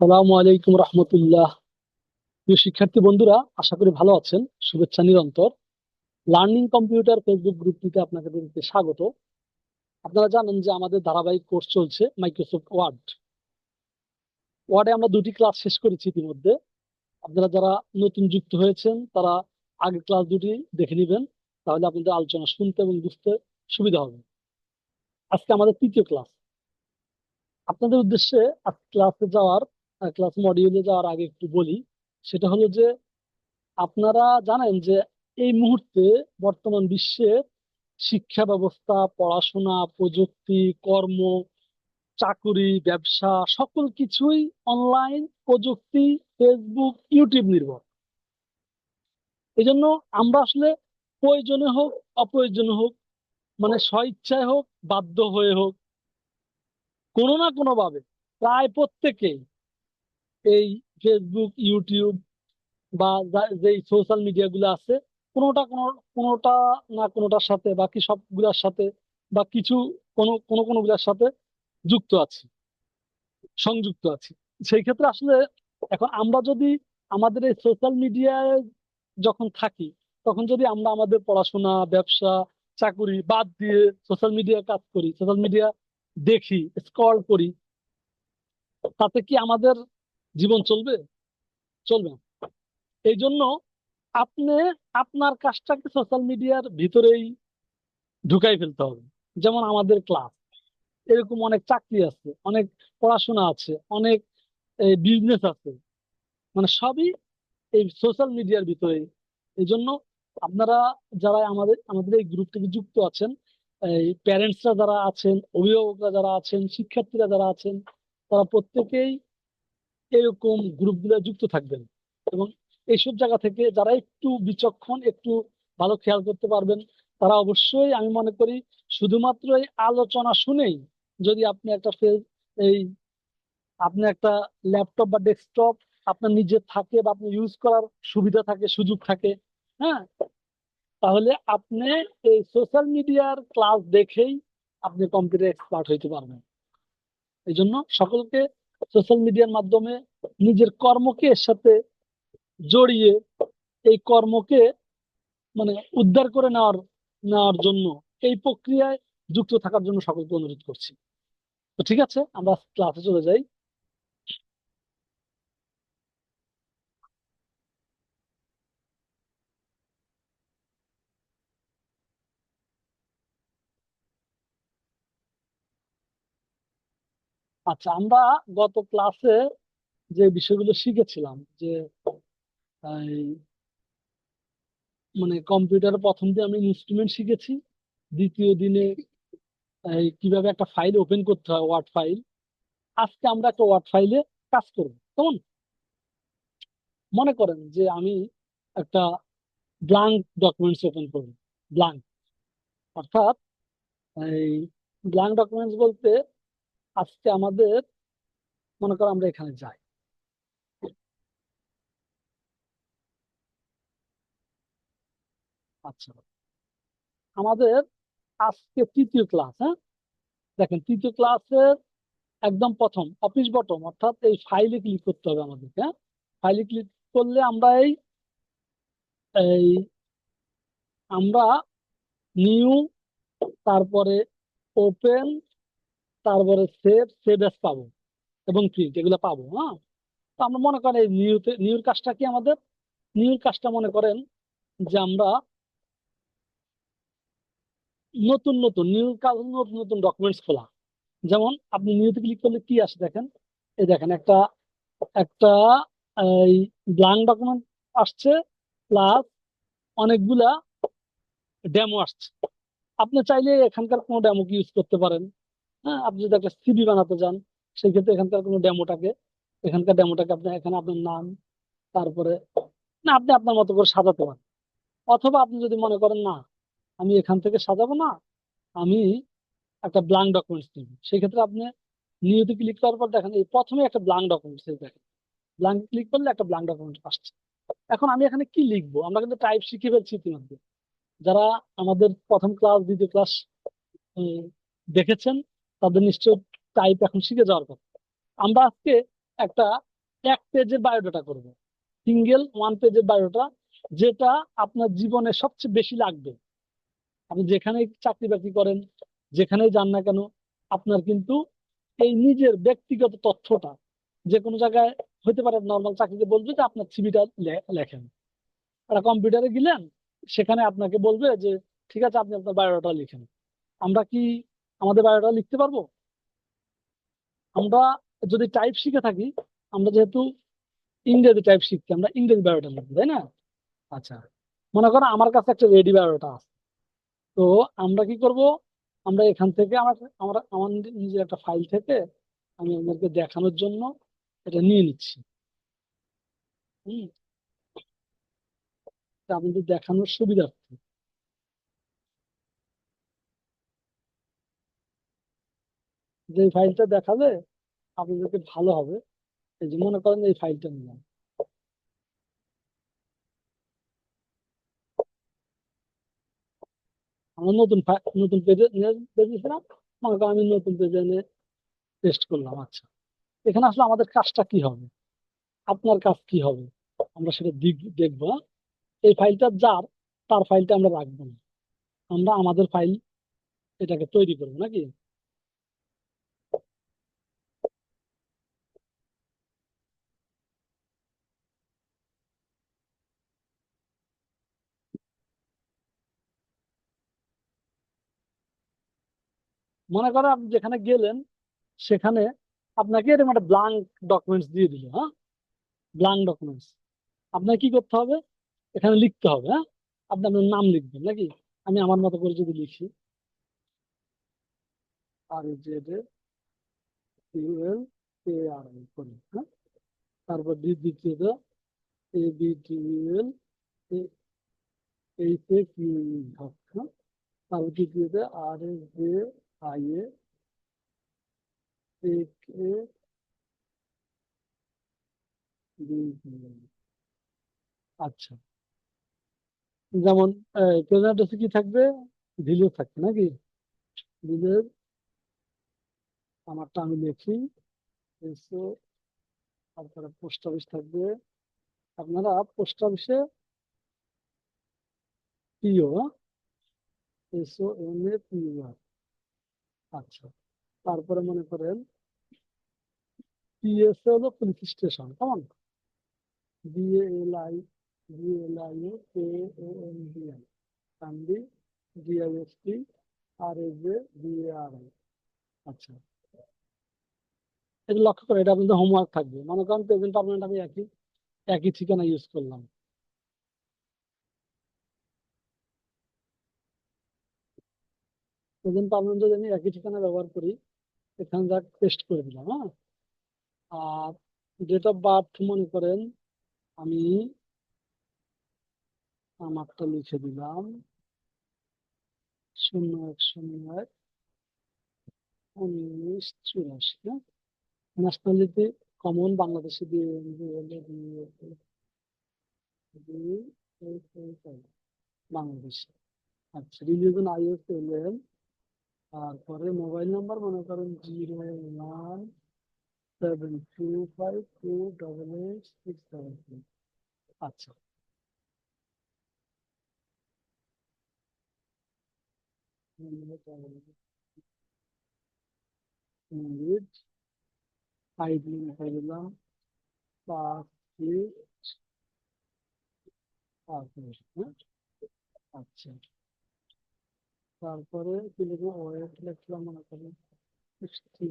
সালামু আলাইকুম রহমতুল্লাহ। প্রিয় শিক্ষার্থী বন্ধুরা, আশা করি ভালো আছেন। শুভেচ্ছা নিরন্তর। লার্নিং কম্পিউটার ফেসবুক গ্রুপটিতে আপনাদেরকে স্বাগত। আপনারা জানেন যে আমাদের ধারাবাহিক কোর্স চলছে মাইক্রোসফট ওয়ার্ড। ওয়ার্ডে আমরা দুটি ক্লাস শেষ করেছি ইতিমধ্যে। আপনারা যারা নতুন যুক্ত হয়েছেন, তারা আগের ক্লাস দুটি দেখে নেবেন। তাহলে আপনাদের আলোচনা শুনতে এবং বুঝতে সুবিধা হবে। আজকে আমাদের তৃতীয় ক্লাস। আপনাদের উদ্দেশ্যে আজ ক্লাসে যাওয়ার ক্লাস মডিউলে যাওয়ার আগে একটু বলি। সেটা হলো যে, আপনারা জানেন যে, এই মুহূর্তে বর্তমান বিশ্বের শিক্ষা ব্যবস্থা, পড়াশোনা, প্রযুক্তি, কর্ম, চাকুরি, ব্যবসা, সকল কিছুই অনলাইন প্রযুক্তি ফেসবুক ইউটিউব নির্ভর। এই জন্য আমরা আসলে প্রয়োজনে হোক, অপ্রয়োজনে হোক মানে স্বইচ্ছায় হোক, বাধ্য হয়ে হোক, কোনো না কোনোভাবে, প্রায় প্রত্যেকেই এই ফেসবুক ইউটিউব বা যা- সোশ্যাল মিডিয়া গুলো আছে, কোনোটা কোনো, কোনোটা না কোনোটার সাথে বাকি সবগুলোর সাথে বা কিছু কোনো কোনো কোনো গুলার সাথে যুক্ত আছি, সংযুক্ত আছি। সেই ক্ষেত্রে আসলে এখন আমরা যদি আমাদের এই সোশ্যাল মিডিয়ায় যখন থাকি, তখন যদি আমরা আমাদের পড়াশোনা, ব্যবসা, চাকুরি বাদ দিয়ে সোশ্যাল মিডিয়া কাজ করি সোশ্যাল মিডিয়া দেখি স্ক্রল করি, তাতে কি আমাদের জীবন চলবে? চলবে এই জন্য আপনি আপনার কাজটাকে সোশ্যাল মিডিয়ার ভিতরেই ঢুকাই ফেলতে হবে। যেমন আমাদের ক্লাস এরকম অনেক চাকরি আছে, অনেক পড়াশোনা আছে, অনেক বিজনেস আছে। মানে সবই এই সোশ্যাল মিডিয়ার ভিতরে এই জন্য আপনারা যারা আমাদের আমাদের এই গ্রুপ থেকে যুক্ত আছেন, এই প্যারেন্টসরা যারা আছেন, অভিভাবকরা যারা আছেন, শিক্ষার্থীরা যারা আছেন, তারা প্রত্যেকেই এরকম গ্রুপ গ্রুপগুলো যুক্ত থাকবেন। এবং এইসব জায়গা থেকে যারা একটু বিচক্ষণ, একটু ভালো খেয়াল করতে পারবেন, তারা অবশ্যই আমি মনে করি শুধুমাত্র এই আলোচনা শুনেই যদি আপনি একটা এই আপনি একটা ল্যাপটপ বা ডেস্কটপ আপনার নিজে থাকে বা আপনি ইউজ করার সুবিধা থাকে, সুযোগ থাকে হ্যাঁ? তাহলে আপনি এই সোশ্যাল মিডিয়ার ক্লাস দেখেই আপনি কম্পিউটার এক্সপার্ট হইতে পারবেন। এই জন্য সকলকে সোশ্যাল মিডিয়ার মাধ্যমে নিজের কর্মকে এর সাথে জড়িয়ে এই কর্মকে মানে উদ্ধার করে নেওয়ার নেওয়ার জন্য এই প্রক্রিয়ায় যুক্ত থাকার জন্য সকলকে অনুরোধ করছি। তো ঠিক আছে, আমরা ক্লাসে চলে যাই। আচ্ছা আমরা গত ক্লাসে যে বিষয়গুলো শিখেছিলাম যে মানে কম্পিউটার প্রথম দিন আমি ইনস্ট্রুমেন্ট শিখেছি, দ্বিতীয় দিনে কীভাবে একটা ফাইল ওপেন করতে হয় ওয়ার্ড ফাইল আজকে আমরা একটা ওয়ার্ড ফাইলে কাজ করব, কেমন? মনে করেন যে আমি একটা ব্লাঙ্ক ডকুমেন্টস ওপেন করব ব্লাঙ্ক অর্থাৎ এই ব্লাঙ্ক ডকুমেন্টস বলতে আজকে আমাদের, মনে করো আমরা এখানে যাই। আচ্ছা। আমাদের আজকে তৃতীয় ক্লাস হ্যাঁ? দেখেন, তৃতীয় ক্লাসের একদম প্রথম, অফিস বটম, অর্থাৎ এই ফাইলে ক্লিক করতে হবে আমাদেরকে হ্যাঁ? ফাইলে ক্লিক করলে আমরা এই এই আমরা নিউ তারপরে ওপেন তারপরে সেভ সেভ এস পাবো। এবং প্রিন্ট এগুলো পাবো হ্যাঁ? তো আমরা মনে করেন এই নিউতে, নিউর কাজটা কি আমাদের? নিউর কাজটা মনে করেন যে আমরা নতুন নতুন, নিউ কাজ, নতুন নতুন ডকুমেন্টস খোলা। যেমন আপনি নিউতে ক্লিক করলে কি আসে দেখেন? এই দেখেন একটা একটা, এই ব্লাঙ্ক ডকুমেন্ট আসছে প্লাস অনেকগুলা ডেমো আসছে। আপনি চাইলে এখানকার কোনো ডেমোকে ইউজ করতে পারেন? হ্যাঁ আপনি যদি একটা সিভি বানাতে চান সেই ক্ষেত্রে এখানকার কোনো ডেমোটাকে, এখানকার ডেমোটাকে আপনি এখানে আপনার নাম, তারপরে, না, আপনি আপনার মতো করে সাজাতে পারেন। অথবা আপনি যদি মনে করেন, না, আমি এখান থেকে সাজাবো না, আমি একটা ব্লাঙ্ক ডকুমেন্টস নিব। সেই ক্ষেত্রে আপনি নিউতে ক্লিক করার পর দেখেন, এই প্রথমে একটা ব্লাঙ্ক ডকুমেন্টস দেখেন। ব্লাঙ্ক ক্লিক করলে একটা ব্লাঙ্ক ডকুমেন্ট আসছে। এখন আমি এখানে কি লিখব? আমরা কিন্তু টাইপ শিখে ফেলছি ইতিমধ্যে। যারা আমাদের প্রথম ক্লাস দ্বিতীয় ক্লাস দেখেছেন তাদের নিশ্চয় টাইপ এখন শিখে যাওয়ার কথা। আমরা আজকে একটা এক পেজের বায়োডাটা করব। সিঙ্গেল ওয়ান পেজের বায়োডাটা যেটা আপনার জীবনে সবচেয়ে বেশি লাগবে। আপনি যেখানে চাকরি বাকরি করেন, যেখানেই যান না কেন, আপনার কিন্তু এই নিজের ব্যক্তিগত তথ্যটা যে কোনো জায়গায় হতে পারে নর্মাল চাকরিতে বলবে যে আপনার সিভিটা লেখেন। একটা কম্পিউটারে গেলেন, সেখানে আপনাকে বলবে যে, ঠিক আছে, আপনি আপনার বায়োডাটা লিখেন। আমরা কি আমাদের বায়োডাটা লিখতে পারব? আমরা যদি টাইপ শিখে থাকি আমরা যেহেতু ইংরেজি টাইপ শিখছি আমরা ইংরেজি বায়োডাটা লিখব তাই না? আচ্ছা। মনে করো আমার কাছে একটা রেডি বায়োডাটা আছে। তো আমরা কি করব? আমরা এখান থেকে আমার আমার আমার নিজের একটা ফাইল থেকে আমি আপনাদেরকে দেখানোর জন্য এটা নিয়ে নিচ্ছি। হুম? আপনাদের দেখানোর সুবিধার্থে যে ফাইলটা দেখালে আপনাদেরকে ভালো হবে। এই যে মনে করেন এই ফাইলটা নিলাম। আমরা নতুন নতুন আমি নতুন পেজে এনে পেস্ট করলাম। আচ্ছা এখানে আসলে আমাদের কাজটা কি হবে? আপনার কাজ কি হবে? আমরা সেটা দেখব? এই ফাইলটা যার, তার ফাইলটা আমরা রাখব না। আমরা আমাদের ফাইল এটাকে তৈরি করব, নাকি? মনে করো আপনি যেখানে গেলেন, সেখানে আপনাকে এরকম একটা ব্লাঙ্ক ডকুমেন্টস দিয়ে দিল হ্যাঁ? ব্লাঙ্ক ডকুমেন্টস আপনাকে কি করতে হবে? এখানে লিখতে হবে হ্যাঁ? আপনি আপনার নাম লিখবেন, নাকি? আমি আমার মতো করে যদি লিখি। আর এ আর তারপর দ্বি- দ্বিতীয়ত A B T H A Q তারপর তৃতীয়তে আর S J I A A K আচ্ছা যেমন প্রেজেন্ট কি থাকবে ভিডিও থাকবে নাকি ভিডিও আমারটা আমি লিখি তারপরে পোস্ট অফিস থাকবে আপনারা পোস্ট অফিসে পিও এসও এম এ পিও আচ্ছা তারপরে মনে করেন পিএসএ হলো পুলিশ স্টেশন কেমন? BLI BLI A N D Kandi DIST R A J BARI আচ্ছা। এটা লক্ষ্য করে, এটা আপনাদের হোমওয়ার্ক থাকবে। মনে করেন প্রেজেন্ট পারমানেন্ট আমি একই একই ঠিকানা ইউজ করলাম। প্রেজেন্ট পারমানেন্ট যদি আমি একই ঠিকানা ব্যবহার করি এখানে যা পেস্ট করে দিলাম হ্যাঁ আর ডেট অফ বার্থ মনে করেন আমি আমারটা লিখে দিলাম শূন্য এক শূন্য এক উনিশ চুরাশি হ্যাঁ ন্যাশনালিটি কমন বাংলাদেশে দিয়ে বাংলাদেশে আচ্ছা রিলিজন আইএস এলেন তারপরে মোবাইল নাম্বার মনে করেন zero one seven two five two double eight six seven three আচ্ছা। আইডি লিখে দিলাম পাঁচ আচ্ছা তারপরে লিখব ওয়েট লিখলাম মনে করেন সিক্সটি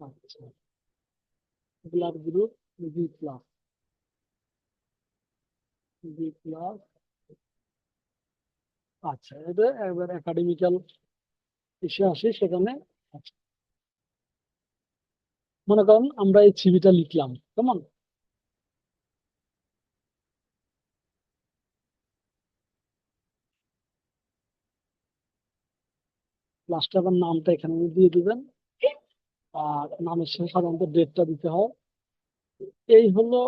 আচ্ছা। Blood group B plus B plus আচ্ছা এটা একবার একাডেমিক্যাল এসে আসি, সেখানে আচ্ছা। মনে করেন আমরা এই ছবিটা লিখলাম, কেমন? লাস্টে আবার নামটা এখানে দিয়ে দিবেন। আর নামের সাথে সাধারণত ডেটটা দিতে হয়। এই হলো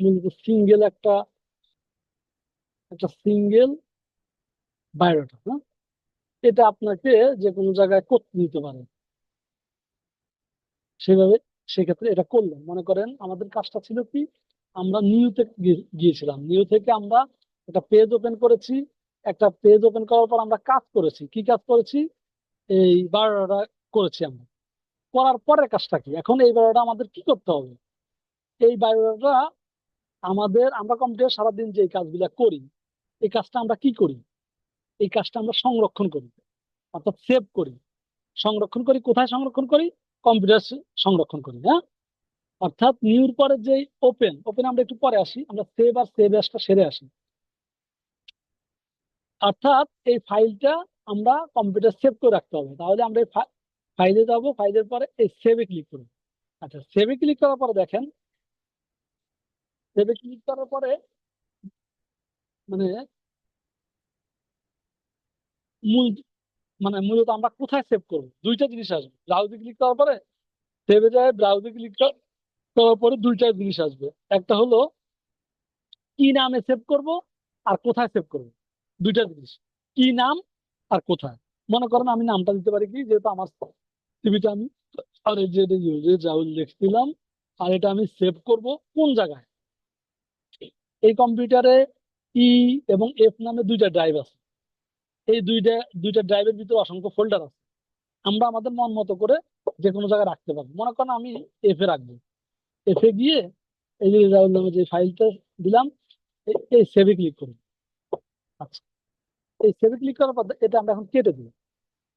মূলত সিঙ্গেল একটা একটা সিঙ্গেল বায়োডাটা হ্যাঁ? এটা আপনাকে যে কোনো জায়গায় করতে দিতে পারে। সেভাবে সেক্ষেত্রে এটা করলেন। মনে করেন আমাদের কাজটা ছিল কি, আমরা নিউতে গিয়েছিলাম। নিউ থেকে আমরা একটা পেজ ওপেন করেছি। একটা পেজ ওপেন করার পর আমরা কাজ করেছি। কি কাজ করেছি? এই বারোটা করেছি আমরা। করার পরের কাজটা কি? এখন এই বারোটা আমাদের কি করতে হবে? এই বারোটা আমাদের, আমরা কম্পিউটার সারাদিন যে কাজগুলো করি, এই কাজটা আমরা কি করি? এই কাজটা আমরা সংরক্ষণ করি, অর্থাৎ সেভ করি। সংরক্ষণ করি, কোথায় সংরক্ষণ করি? কম্পিউটার সংরক্ষণ করি হ্যাঁ? অর্থাৎ নিউর পরে যে ওপেন ওপেন আমরা একটু পরে আসি, আমরা সেভ আর সেভ অ্যাসটা সেরে আসি। অর্থাৎ এই ফাইলটা আমরা কম্পিউটার সেভ করে রাখতে হবে। তাহলে আমরা ফাইলে যাব ফাইলের পরে এই সেভে ক্লিক করব। আচ্ছা সেভে ক্লিক করার পরে দেখেন সেভে ক্লিক করার পরে মানে মূল মানে মূলত আমরা কোথায় সেভ করব? দুইটা জিনিস আসবে। ব্রাউজে ক্লিক করার পরে সেভে যায় ব্রাউজে ক্লিক করার পরে দুইটা জিনিস আসবে। একটা হলো কি নামে সেভ করব আর কোথায় সেভ করব। দুইটা জিনিস। কি নাম আর কোথায়? মনে করেন আমি নামটা দিতে পারি কি? যেহেতু আমার টিভিটা আমি আর যে জাউল লিখছিলাম আর এটা আমি সেভ করব কোন জায়গায়? এই কম্পিউটারে ই এবং এফ নামে দুইটা ড্রাইভ আছে। এই দুইটা দুইটা ড্রাইভের ভিতরে অসংখ্য ফোল্ডার আছে। আমরা আমাদের মন মতো করে যে কোনো জায়গায় রাখতে পারব। মনে করেন আমি এফ রাখব। এফ গিয়ে এই যে জাউল নামে যে ফাইলটা দিলাম, এই সেভে ক্লিক করুন আচ্ছা। এই সেভে ক্লিক করার পর এটা আমরা এখন কেটে দিই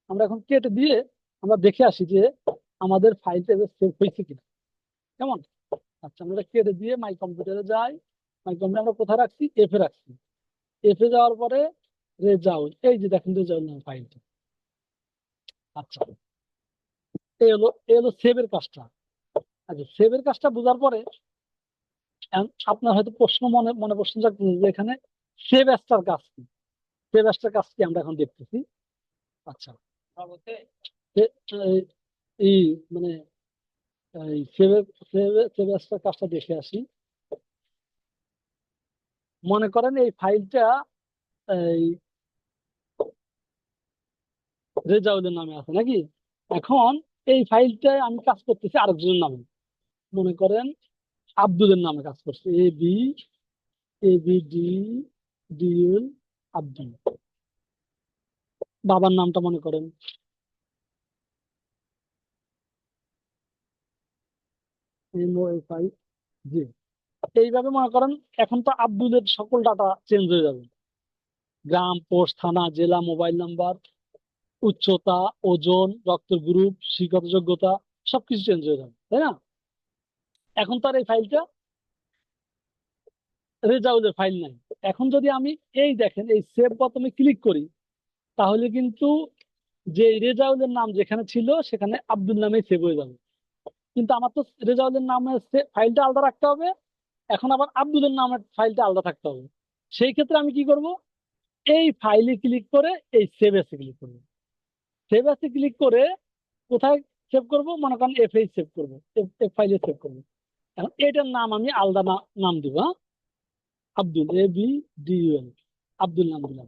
আমরা এখন কেটে দিয়ে আমরা দেখে আসি যে আমাদের ফাইলটা এবার সেভ হয়েছে কিনা। কেমন? আচ্ছা আমরা কেটে দিয়ে মাই কম্পিউটারে যাই। মাই কম্পিউটার আমরা কোথায় রাখছি? এফ রাখছি। এফ যাওয়ার পরে রেজাউল এই যে দেখেন রেজাউল ফাইলটা আচ্ছা এই হলো এই হলো সেভের কাজটা। আচ্ছা সেভের কাজটা বোঝার পরে আপনার হয়তো প্রশ্ন মনে মনে প্রশ্ন যে এখানে সেভ অ্যাস্টার কাজ কি? অ্যাস্টার কাজ কি আমরা এখন দেখতেছি। আচ্ছা। এই মানে কাজটা দেখে আসি। মনে করেন এই ফাইলটা, এই রেজাউলের নামে আছে নাকি? এখন এই ফাইলটায় আমি কাজ করতেছি আরেকজনের নামে। মনে করেন আব্দুলের নামে কাজ করছি। A, B A, B, D DL Abdul. বাবার নামটা মনে করেন। জি। এইভাবে মনে করেন এখন তো আব্দুলের সকল ডাটা চেঞ্জ হয়ে যাবে। গ্রাম পোস্ট থানা জেলা মোবাইল নাম্বার উচ্চতা ওজন রক্তের গ্রুপ শিক্ষত যোগ্যতা সবকিছু চেঞ্জ হয়ে যাবে তাই না? এখন তার এই ফাইলটা রেজাউলের ফাইল নাই। এখন যদি আমি এই দেখেন এই সেভ বটনে ক্লিক করি তাহলে কিন্তু যে রেজাউলের নাম যেখানে ছিল, সেখানে আব্দুল নামে সেভ হয়ে যাবে। কিন্তু আমার তো রেজাউলের নামে ফাইলটা আলাদা রাখতে হবে, এখন আবার আব্দুলের নামের ফাইলটা আলাদা থাকতে হবে। সেই ক্ষেত্রে আমি কি করব? এই ফাইলে ক্লিক করে এই সেভ এসে ক্লিক করব। সেভ এসে ক্লিক করে কোথায় সেভ করব? মনে করেন এফ এই সেভ করব। এফ ফাইলে সেভ করব। এখন এটার নাম আমি আলাদা নাম দিব হ্যাঁ? Abdul A B D UL Abdul নাম দিলাম।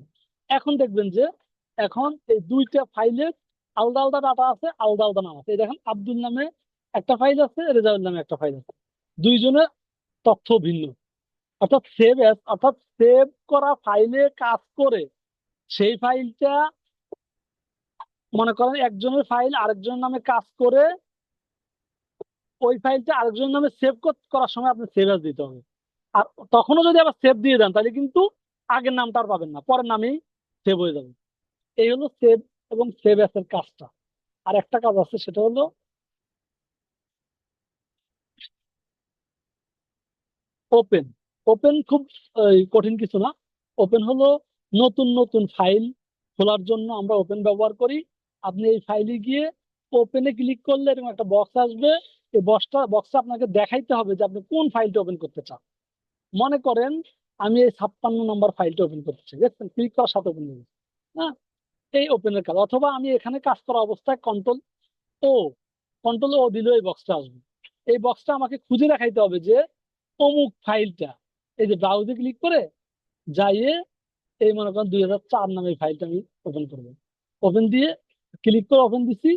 এখন দেখবেন যে এখন এই দুইটা ফাইলের আলাদা আলাদা ডাটা আছে, আলাদা আলাদা নাম আছে। এই দেখেন আব্দুল নামে একটা ফাইল আছে, রেজাউল নামে একটা ফাইল আছে। দুইজনের তথ্য ভিন্ন। অর্থাৎ সেভ অর্থাৎ সেভ করা ফাইলে কাজ করে সেই ফাইলটা মনে করেন একজনের ফাইল আরেকজনের নামে কাজ করে ওই ফাইলটা আরেকজনের নামে সেভ করার সময় আপনি সেভ অ্যাস দিতে হবে। আর তখনও যদি আবার সেভ দিয়ে দেন, তাহলে কিন্তু আগের নামটা আর পাবেন না। পরের নামেই সেভ হয়ে যাবে। এই হলো সেভ এবং সেভ অ্যাসের কাজটা। আর একটা কাজ আছে, সেটা হলো ওপেন ওপেন খুব কঠিন কিছু না। ওপেন হলো নতুন নতুন ফাইল খোলার জন্য আমরা ওপেন ব্যবহার করি। আপনি এই ফাইলে গিয়ে ওপেনে ক্লিক করলে এরকম একটা বক্স আসবে। এই বক্সটা বক্সটা আপনাকে দেখাইতে হবে যে আপনি কোন ফাইলটা ওপেন করতে চান। মনে করেন আমি এই ছাপ্পান্ন নম্বর ফাইলটা ওপেন করতে চাই। দেখছেন ক্লিক করার সাথে ওপেন হয়ে হ্যাঁ? এই ওপেনের কাজ, অথবা আমি এখানে কাজ করা অবস্থায় কন্ট্রোল ও কন্ট্রোল ও দিলেও এই বক্সটা আসবে। এই বক্সটা আমাকে খুঁজে দেখাইতে হবে যে অমুক ফাইলটা এই যে ব্রাউজে ক্লিক করে যাইয়ে এই মনে করেন দুই হাজার চার নামে ফাইলটা আমি ওপেন করব। ওপেন দিয়ে ক্লিক করে ওপেন দিছি,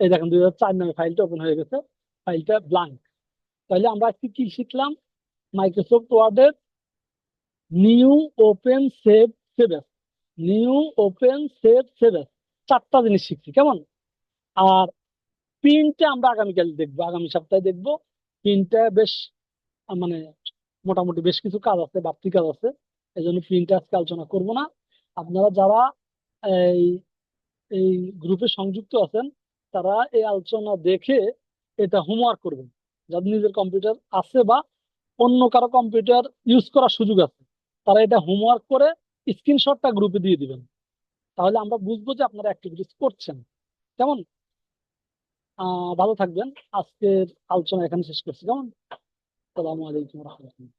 এই দেখেন দুই হাজার চার নামে ফাইলটা ওপেন হয়ে গেছে ফাইলটা ব্ল্যাঙ্ক তাহলে আমরা আজকে কি শিখলাম? মাইক্রোসফট ওয়ার্ডের new open save save as new open save save as চারটা জিনিস শিখছি, কেমন? আর প্রিন্টে আমরা আগামীকাল দেখব, আগামী সপ্তাহে দেখব। প্রিন্টে বেশ মানে মোটামুটি বেশ কিছু কাজ আছে বাড়তি কাজ আছে। এই জন্য প্রিন্টে আজকে আলোচনা করব না। আপনারা যারা এই এই গ্রুপে সংযুক্ত আছেন, তারা এই আলোচনা দেখে এটা হোমওয়ার্ক করবেন। যাদের নিজের কম্পিউটার আছে বা অন্য কারও কম্পিউটার ইউজ করার সুযোগ আছে, তারা এটা হোমওয়ার্ক করে স্ক্রিনশটটা গ্রুপে দিয়ে দিবেন। তাহলে আমরা বুঝব যে আপনারা অ্যাক্টিভিটিস করছেন। কেমন? ভালো থাকবেন। আজকের আলোচনা এখানে শেষ করছি। কেমন? সালামু আলাইকুম রহমতুল্লাহ।